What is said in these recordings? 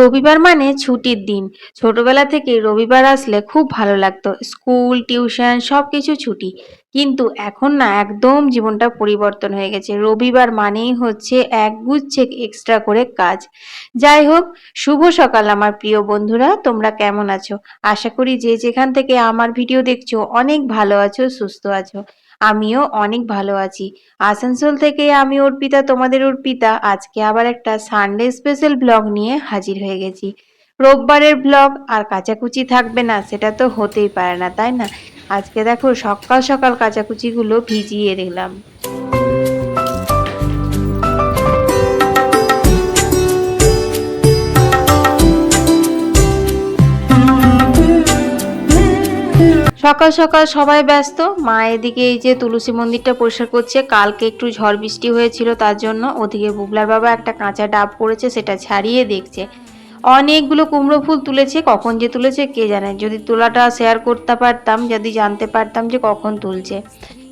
রবিবার মানে ছুটির দিন। ছোটবেলা থেকে রবিবার আসলে খুব ভালো লাগতো। স্কুল, টিউশন সব কিছু ছুটি। কিন্তু এখন না একদম জীবনটা পরিবর্তন হয়ে গেছে। রবিবার মানেই হচ্ছে একগুচ্ছে এক্সট্রা করে কাজ। যাই হোক, শুভ সকাল আমার প্রিয় বন্ধুরা, তোমরা কেমন আছো? আশা করি যে যেখান থেকে আমার ভিডিও দেখছ, অনেক ভালো আছো, সুস্থ আছো। আমিও অনেক ভালো আছি। আসানসোল থেকে আমি অর্পিতা, তোমাদের অর্পিতা। আজকে আবার একটা সানডে স্পেশাল ব্লগ নিয়ে হাজির হয়ে গেছি। রোববারের ব্লগ আর কাচাকুচি থাকবে না, সেটা তো হতেই পারে না, তাই না? আজকে দেখো সকাল সকাল কাচাকুচিগুলো ভিজিয়ে দিলাম। সকাল সকাল সবাই ব্যস্ত। মা এদিকে এই যে তুলসী মন্দিরটা পরিষ্কার করছে। কালকে একটু ঝড় বৃষ্টি হয়েছিল তার জন্য। ওদিকে বুবলার বাবা একটা কাঁচা ডাব পড়েছে সেটা ছাড়িয়ে দেখছে। অনেকগুলো কুমড়ো ফুল তুলেছে, কখন যে তুলেছে কে জানে? যদি তোলাটা শেয়ার করতে পারতাম, যদি জানতে পারতাম যে কখন তুলছে।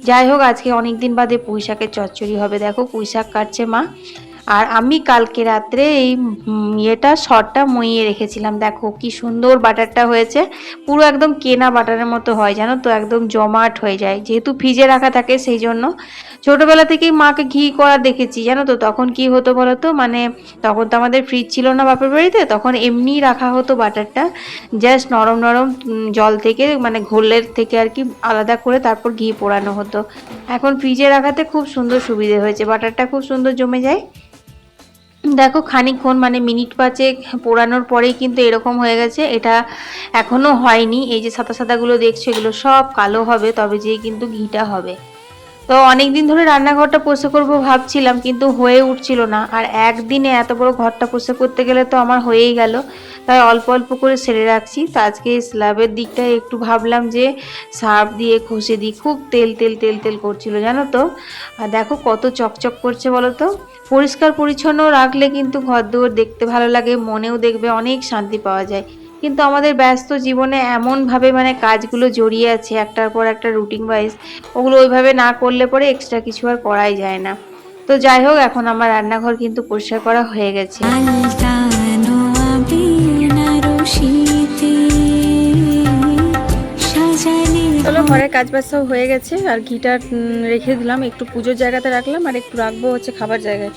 যাই হোক, আজকে অনেক দিন বাদে পুঁইশাকের চচ্চড়ি হবে। দেখো পুঁইশাক কাটছে মা। আর আমি কালকে রাত্রে এই ইয়েটা শটটা মইয়ে রেখেছিলাম। দেখো কি সুন্দর বাটারটা হয়েছে। পুরো একদম কেনা বাটারের মতো হয়, জানো তো? একদম জমাট হয়ে যায়। যেহেতু ফ্রিজে রাখা থাকে সেই জন্য। ছোটোবেলা থেকেই মাকে ঘি করা দেখেছি, জানো তো? তখন কি হতো বলো তো? মানে তখন তো আমাদের ফ্রিজ ছিল না বাপের বাড়িতে, তখন এমনি রাখা হতো বাটারটা। জাস্ট নরম নরম জল থেকে মানে ঘোলের থেকে আর কি আলাদা করে তারপর ঘি পোড়ানো হতো। এখন ফ্রিজে রাখাতে খুব সুন্দর সুবিধে হয়েছে। বাটারটা খুব সুন্দর জমে যায়। দেখো খানিকক্ষণ মানে মিনিট পাঁচেক পোড়ানোর পরেই কিন্তু এরকম হয়ে গেছে। এটা এখনও হয়নি। এই যে সাদা সাদাগুলো দেখছ, এগুলো সব কালো হবে, তবে যেই কিন্তু ঘিটা হবে। তো অনেক দিন ধরে রান্নাঘরটা পোষে করব ভাবছিলাম, কিন্তু হয়ে উঠছিল না। আর একদিনে এত বড় ঘরটা পোষে করতে গেলে তো আমার হয়েই গেল। তাই অল্প অল্প করে সেরে রাখছি। তো আজকে স্ল্যাবের দিকটায় একটু ভাবলাম যে সার্ফ দিয়ে ঘষে দিই। খুব তেল তেল তেল তেল করছিল, জানো তো? আর দেখো কত চকচক করছে বলো তো? পরিষ্কার পরিচ্ছন্ন রাখলে কিন্তু ঘর দুয়ার দেখতে ভালো লাগে, মনেও দেখবে অনেক শান্তি পাওয়া যায়। কিন্তু আমাদের ব্যস্ত জীবনে এমনভাবে মানে কাজগুলো জড়িয়ে আছে, একটার পর একটা রুটিন ওয়াইজ ওগুলো ওইভাবে না করলে পরে এক্সট্রা কিছু আর করাই যায় না। তো যাই হোক, এখন আমার রান্নাঘর কিন্তু পরিষ্কার করা হয়ে গেছে। ঘরের কাজ বাজ সব হয়ে গেছে আর ঘিটা রেখে দিলাম। একটু পুজোর জায়গাতে রাখলাম আর একটু রাখব হচ্ছে খাবার জায়গায়।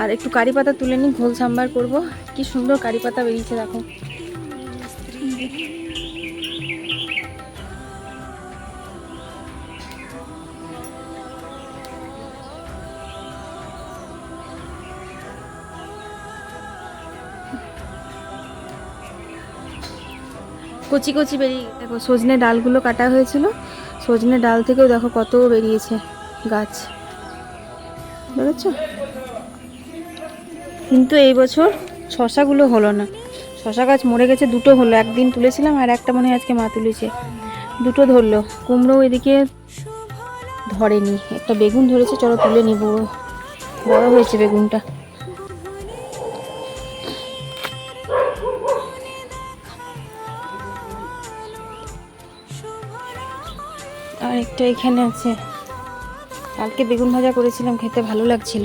আর একটু কারি পাতা তুলে নিই, ঘোল সাম্বার করব। কি সুন্দর কারি পাতা বেরিয়েছে, দেখো। কচি কচি বেরিয়ে, দেখো সজনে ডালগুলো কাটা হয়েছিল। সজনে ডাল থেকেও দেখো কত বেরিয়েছে গাছ। বুঝেছ কিন্তু এই বছর শশাগুলো হলো না। শশা গাছ মরে গেছে, দুটো হলো। একদিন তুলেছিলাম আর একটা মনে হয় আজকে মা তুলেছে। দুটো ধরলো। কুমড়ো এদিকে ধরেনি। একটা বেগুন ধরেছে, চলো তুলে নিব। বড় হয়েছে বেগুনটা। একটা এখানে আছে। কালকে বেগুন ভাজা করেছিলাম, খেতে ভালো লাগছিল।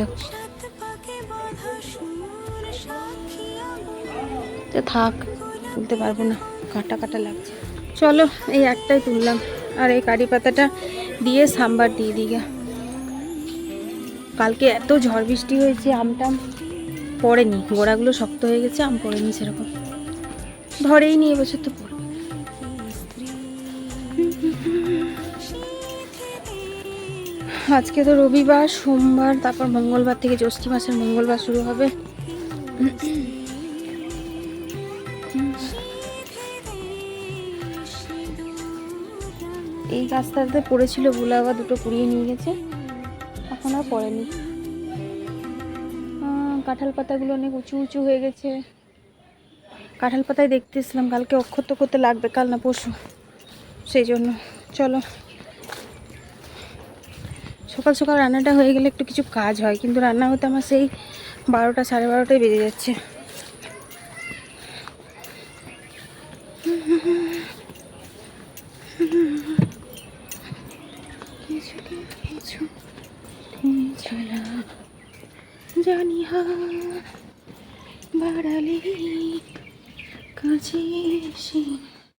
থাক তুলতে পারব না, কাটা কাটা লাগছে। চলো, এই একটাই তুললাম। আর এই কারি পাতাটা দিয়ে সাম্বার দিয়ে দিগা কালকে এত ঝড় বৃষ্টি হয়েছে আমটাম পড়েনি। গোড়াগুলো শক্ত হয়ে গেছে, আম পড়েনি সেরকম। ধরেই নি এবছর তো আজকে তো রবিবার, সোমবার, তারপর মঙ্গলবার থেকে জ্যৈষ্ঠী মাসের মঙ্গলবার শুরু হবে। এই গাছটাতে পড়েছিল বুলা আবার দুটো কুড়িয়ে নিয়ে গেছে। এখন আর পড়েনি। কাঁঠাল পাতাগুলো অনেক উঁচু উঁচু হয়ে গেছে। কাঁঠাল পাতায় দেখতে এসলাম কালকে অক্ষত করতে লাগবে, কাল না পরশু। সেই জন্য, চলো। সকাল সকাল রান্নাটা হয়ে গেলে একটু কিছু কাজ হয়, কিন্তু রান্না হতে আমার সেই বারোটা সাড়ে বারোটায় বেজে যাচ্ছে।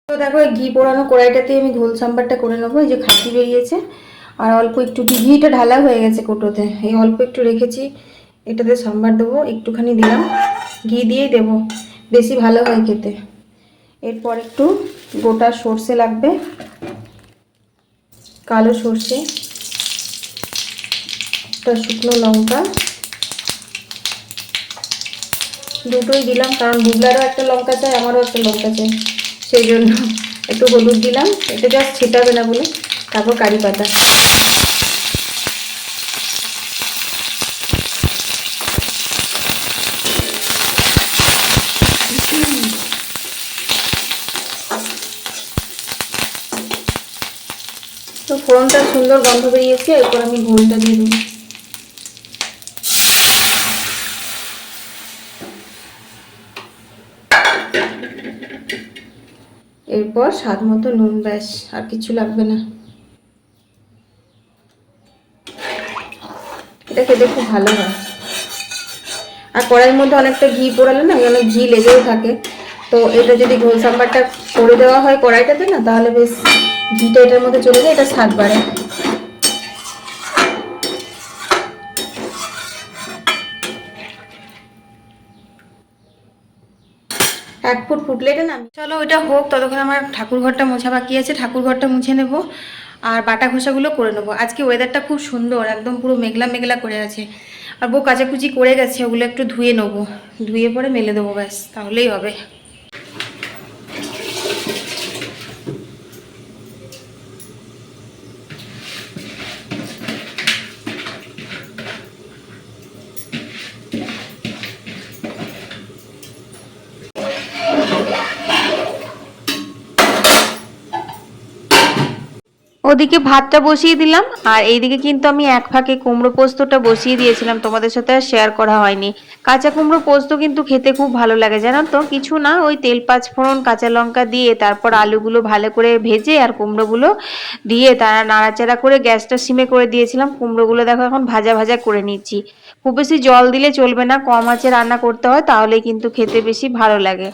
তো দেখো ঘি পোড়ানো কড়াইটাতে আমি ঘোল সাম্বারটা করে নেব, এই যে খাসি বেরিয়েছে। আর অল্প একটু ঘিটা ঢালা হয়ে গেছে কোটোতে। এই অল্প একটু রেখেছি, এটাতে সাম্বার দেবো, একটুখানি দিলাম। ঘি দিয়েই দেবো, বেশি ভালো হয় খেতে। এরপর একটু গোটা সর্ষে লাগবে, কালো সর্ষে, একটা শুকনো লঙ্কা। দুটোই দিলাম, কারণ বুগলারও একটা লঙ্কা চাই, আমারও একটা লঙ্কা চাই। সেই জন্য একটু হলুদ দিলাম এটা জাস্ট ছেটাবে না বলে। তারপর কারি পাতা। তো ফোড়নটা সুন্দর গন্ধ বেরিয়েছে, এরপর আমি ঘোলটা দিয়ে দেবো। এরপর স্বাদ মতো নুন ব্যাস, আর কিছু লাগবে না। খেতে খুব ভালো হয়। আর কড়াইয়ের মধ্যে অনেকটা ঘি পোড়ালে না অনেক ঘি লেগেও থাকে। তো এটা যদি ঘোল সাম্বারটা করে দেওয়া হয় কড়াইটাতে না, তাহলে বেশ ঘিটা এটার মধ্যে চলে যায়, এটা স্বাদ বাড়ে। এক ফুট ফুটলে এটা না চলো, ওইটা হোক, ততক্ষণ আমার ঠাকুর ঘরটা মোছা বাকি আছে ঠাকুর ঘরটা মুছে নেব। আর বাটা ঘষাগুলো করে নেব। আজকে ওয়েদারটা খুব সুন্দর, একদম পুরো মেঘলা মেঘলা করে আছে। আর বউ কাচাকুচি করে গেছে, ওগুলো একটু ধুয়ে নেব। ধুয়ে পরে মেলে দেবো, ব্যাস, তাহলেই হবে। ওদিকে ভাতটা বসিয়ে দিলাম, আর এইদিকে কিন্তু আমি এক ফাঁকে কুমড়ো পোস্তটা বসিয়ে দিয়েছিলাম। তোমাদের সাথে আর শেয়ার করা হয়নি। কাঁচা কুমড়ো পোস্ত কিন্তু খেতে খুব ভালো লাগে জানো তো? কিছু না, ওই তেল পাঁচ ফোড়ন, কাঁচা লঙ্কা দিয়ে তারপর আলুগুলো ভালো করে ভেজে আর কুমড়োগুলো দিয়ে তারা নাড়াচাড়া করে গ্যাসটা সিমে করে দিয়েছিলাম। কুমড়োগুলো দেখো এখন ভাজা ভাজা করে নিচ্ছি। খুব বেশি জল দিলে চলবে না, কম আঁচে রান্না করতে হয়, তাহলেই কিন্তু খেতে বেশি ভালো লাগে।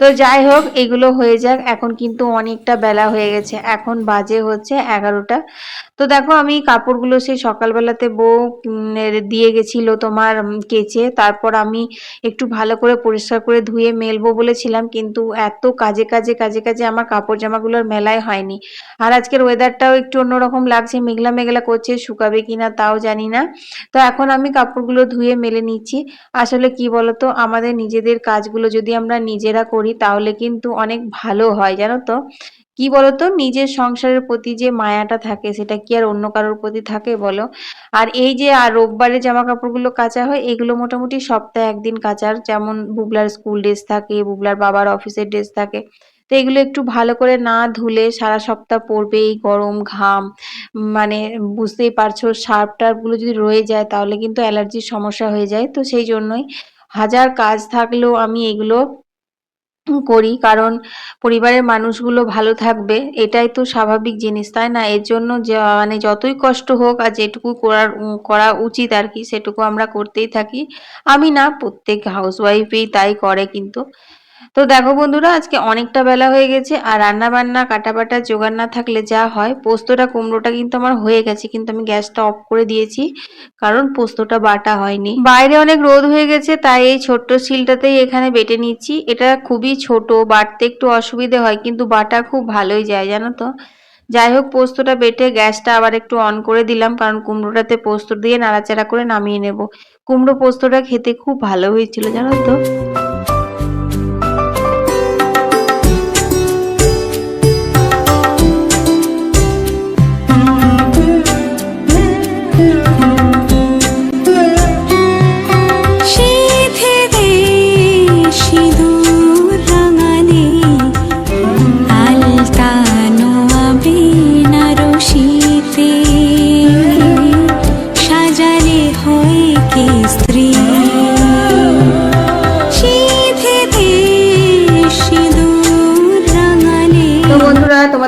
তো যাই হোক, এগুলো হয়ে যাক, এখন কিন্তু অনেকটা বেলা হয়ে গেছে, এখন বাজে হচ্ছে এগারোটা। তো দেখো আমি কাপড়গুলো সেই সকালবেলাতে বউ দিয়ে গেছিল তোমার কেচে, তারপর আমি একটু ভালো করে পরিষ্কার করে ধুয়ে মেলবো বলেছিলাম, কিন্তু এত কাজে কাজে কাজে কাজে আমার কাপড় জামাগুলোর মেলাই হয়নি। আর আজকের ওয়েদারটাও একটু অন্যরকম লাগছে, মেঘলা মেঘলা করছে, শুকাবে কিনা তাও জানি না। তো এখন আমি কাপড়গুলো ধুয়ে মেলে নিচ্ছি। আসলে কি বলতো, আমাদের নিজেদের কাজগুলো যদি আমরা নিজেরা করি, তাহলে কিন্তু অনেক ভালো হয়, জানো তো? কি বলতো? নিজের সংসারের প্রতি যে মায়াটা থাকে, সেটা কি আর অন্য কারোর প্রতি থাকে বলো? আর এই যে, আর রোববারে জামা কাপড়গুলো কাচা হয়, এগুলো মোটামুটি সপ্তাহে একদিন কাচার। যেমন বুবলার স্কুল ড্রেস থাকে, বুবলার বাবার অফিসের ড্রেস থাকে। তো এগুলো একটু ভালো করে না ধুলে সারা সপ্তাহ পরবে এই গরম, ঘাম মানে বুঝতেই পারছ সার্ফ টার্ফগুলো যদি রয়ে যায়, তাহলে কিন্তু অ্যালার্জির সমস্যা হয়ে যায়। তো সেই জন্যই হাজার কাজ থাকলেও আমি এগুলো করি, কারণ পরিবারের মানুষগুলো ভালো থাকবে, এটাই তো স্বাভাবিক জিনিস, তাই না? এর জন্য মানে যতই কষ্ট হোক আর যেটুকু করার করা উচিত আর কি, সেটুকু আমরা করতেই থাকি। আমি না, প্রত্যেক হাউস হাউসওয়াইফই তাই করে কিন্তু। তো দেখো বন্ধুরা, আজকে অনেকটা বেলা হয়ে গেছে আর রান্না বান্না কাটা বাটা জোগাড় না থাকলে যা হয়, পোস্তটা, কুমড়োটা কিন্তু আমার হয়ে গেছে, কিন্তু আমি গ্যাসটা অফ করে দিয়েছি, কারণ পোস্তটা বাটা হয়নি। বাইরে অনেক রোদ হয়ে গেছে, তাই এই ছোট্ট শিলটাতেই এখানে বেটে নিচ্ছি। এটা খুবই ছোট, বাটতে একটু অসুবিধে হয়, কিন্তু বাটা খুব ভালোই যায়, জানো তো? যাই হোক, পোস্তটা বেটে গ্যাসটা আবার একটু অন করে দিলাম, কারণ কুমড়োটাতে পোস্ত দিয়ে নাড়াচাড়া করে নামিয়ে নেব। কুমড়ো পোস্তটা খেতে খুব ভালো হয়েছিল, জানো তো?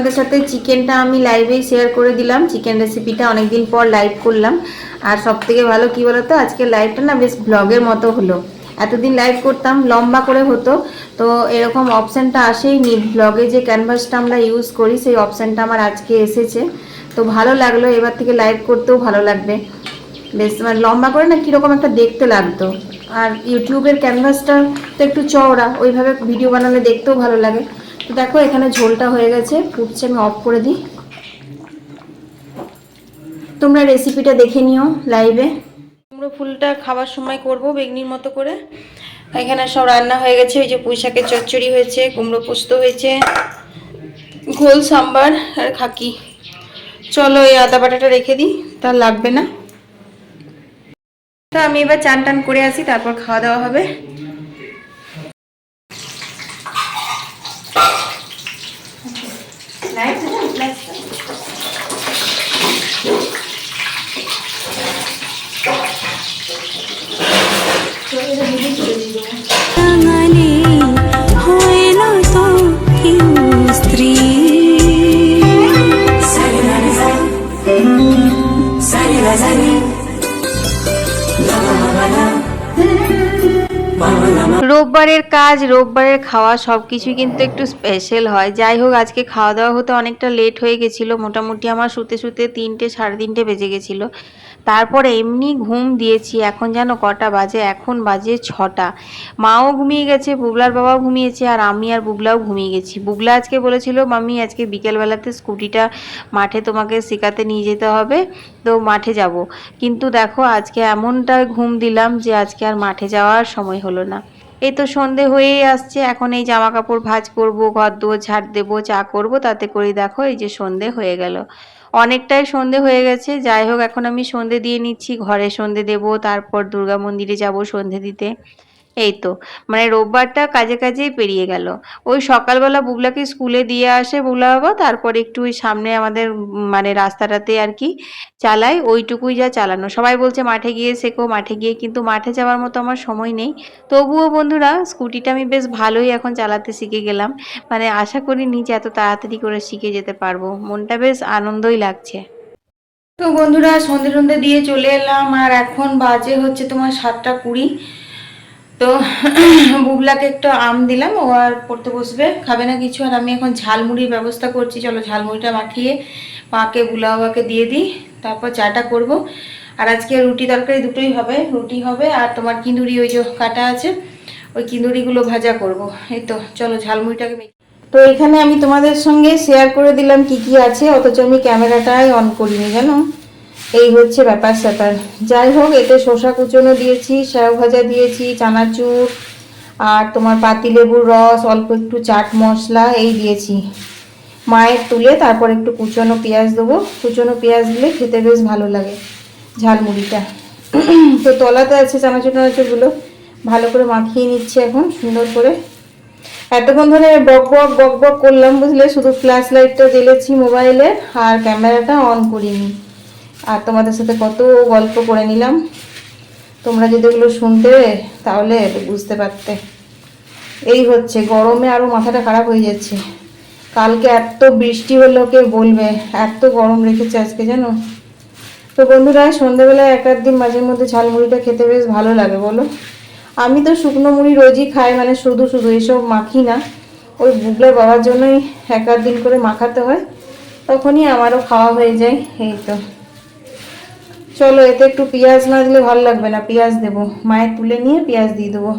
তোমাদের সাথে চিকেনটা আমি লাইভেই শেয়ার করে দিলাম। চিকেন রেসিপিটা অনেকদিন পর লাইভ করলাম। আর সব থেকে ভালো কি বলতো, আজকে লাইভটা না বেশ ব্লগের মতো হলো। এতদিন লাইভ করতাম, লম্বা করে হতো। তো এরকম অপশানটা আসেই নি। ব্লগে যে ক্যানভাসটা আমরা ইউজ করি, সেই অপশানটা আমার আজকে এসেছে। তো ভালো লাগল, এবার থেকে লাইভ করতেও ভালো লাগবে। বেশ মানে লম্বা করে না কীরকম একটা দেখতে লাগতো। আর ইউটিউবের ক্যানভাসটা তো একটু চওড়া, ওইভাবে ভিডিও বানালে দেখতেও ভালো লাগে। তো দেখো, এখানে ঝোলটা হয়ে গেছে। ফুটছে, আমি অফ করে দিই। তোমরা রেসিপিটা দেখে নিও লাইভে কুমড়ো ফুলটা খাবার সময় করব বেগনির মতো করে। এখানে সব রান্না হয়ে গেছে, ওই যে পুঁই শাকের চচ্চড়ি হয়েছে, কুমড়ো পোস্ত হয়েছে, ঘোল, সাম্বার আর খাকি। চলো, এই আদা বাটাটা রেখে দিই, তার লাগবে না। তো আমি এবার চান টান করে আসি, তারপর খাওয়া দাওয়া হবে। রোববারের কাজ, রোববারের খাওয়া সব কিছুই কিন্তু একটু স্পেশাল হয়। যাই হোক, আজকে খাওয়া দাওয়া হতে অনেকটা লেট হয়ে গেছিল। মোটামুটি আমার শুতে শুতে তিনটে, সাড়ে তিনটে বেজে গেছিল। তারপরে এমনি ঘুম দিয়েছি। এখন যেন কটা বাজে? এখন বাজে ছটা। মাও ঘুমিয়ে গেছে, বুবলার বাবাও ঘুমিয়েছে, আর আমি আর বুবলাও ঘুমিয়ে গেছি। বুবলা আজকে বলেছিল, মাম্মি, আজকে বিকেলবেলাতে স্কুটিটা মাঠে তোমাকে শেখাতে নিয়ে যেতে হবে। তো মাঠে যাব। কিন্তু দেখো, আজকে এমনটা ঘুম দিলাম যে আজকে আর মাঠে যাওয়ার সময় হলো না। এই তো সন্ধে হয়েই আসছে, এখন এই জামা কাপড় ভাজ করব, ঘর দো ঝাড় দেবো, চা করব, তাতে করে দেখো এই যে সন্ধে হয়ে গেল। অনেকটাই সন্ধে হয়ে গেছে, যাই হোক, এখন আমি সন্ধে দিয়ে নিচ্ছি, ঘরে সন্ধে দেব, তারপর দুর্গা মন্দিরে যাব সন্ধে দিতে। এই তো মানে রোববারটা কাজে কাজেই পেরিয়ে গেল। ওই সকালবেলা বুবলাকে স্কুলে দিয়ে আসে বুবলা বাবা তারপর একটু ওই সামনে আমাদের মানে রাস্তাটাতে আর কি চালাই ওইটুকুই যা চালানো। সবাই বলছে, মাঠে গিয়ে শেখো, মাঠে গিয়ে কিন্তু মাঠে যাওয়ার মতো আমার সময় নেই। তবুও বন্ধুরা, স্কুটিটা আমি বেশ ভালোই এখন চালাতে শিখে গেলাম। মানে আশা করিনি যে এত তাড়াতাড়ি করে শিখে যেতে পারব। মনটা বেশ আনন্দই লাগছে। তো বন্ধুরা সন্ধে সন্ধে দিয়ে চলে এলাম। আর এখন বাজে হচ্ছে তোমার সাতটা কুড়ি। তো বুবলাকে একটু আম দিলাম, ও আর পড়তে বসবে, খাবে না কিছু, আর আমি এখন ঝালমুড়ির ব্যবস্থা করছি, চলো ঝালমুড়িটা মাখিয়ে মাকে, বুলা বাবাকে দিয়ে দিই, তারপর চাটা করব। আর আজকে রুটি তরকারি দুটোই হবে, রুটি হবে, আর তোমার কিন্দুরি ওই যে কাটা আছে, ওই কিন্দুরিগুলো ভাজা করব। এই তো, চলো ঝালমুড়িটাকে তো এখানে আমি তোমাদের সঙ্গে শেয়ার করে দিলাম কি কি আছে, অথচ আমি ক্যামেরাটাই অন করিনি, জানো? এই হচ্ছে ব্যাপার স্যাপার। যাই হোক, এতে শসা কুচনো দিয়েছি স্যাও ভাজা দিয়েছি, চানাচুর, আর তোমার পাতিলেবুর রস, অল্প একটু চাট মশলা, এই দিয়েছি। মায়ের তুলে তারপর একটু কুচনো পেঁয়াজ দেবো। কুচনো পেঁয়াজ দিলে খেতে বেশ ভালো লাগে ঝালমুড়িটা। তো তলাতে আছে চানাচুর টানাচুরগুলো। ভালো করে মাখিয়ে নিচ্ছি এখন, সুন্দর করে। এতক্ষণ ধরে বক বক বক বক করলাম বুঝলে, শুধু ফ্ল্যাশ লাইটটা জ্বেলেছি মোবাইলে, আর ক্যামেরাটা অন করিনি। আর তোমাদের সাথে কত গল্প করে নিলাম। তোমরা যদি ওগুলো শুনতে তাহলে বুঝতে পারতে। এই হচ্ছে, গরমে আরও মাথাটা খারাপ হয়ে যাচ্ছে। কালকে এত বৃষ্টি হলো, কে বলবে? এত গরম রেখেছে আজকে, জানো? তো বন্ধুরা সন্ধ্যেবেলায় এক আধ দিন মাঝে মধ্যে ঝালমুড়িটা খেতে বেশ ভালো লাগে, বলো? আমি তো শুকনো মুড়ি রোজই খাই মানে শুধু শুধু এসব মাখি না। ওই বুগলার বাবার জন্যই এক আধ দিন করে মাখাতে হয়। তখনই আমারও খাওয়া হয়ে যায়, এই তো। চলো, এতে একটু পেঁয়াজ না দিলে ভালো লাগবে না। পেঁয়াজ দেবো। মায়ের তুলে নিয়ে পেঁয়াজ দিয়ে দেবো।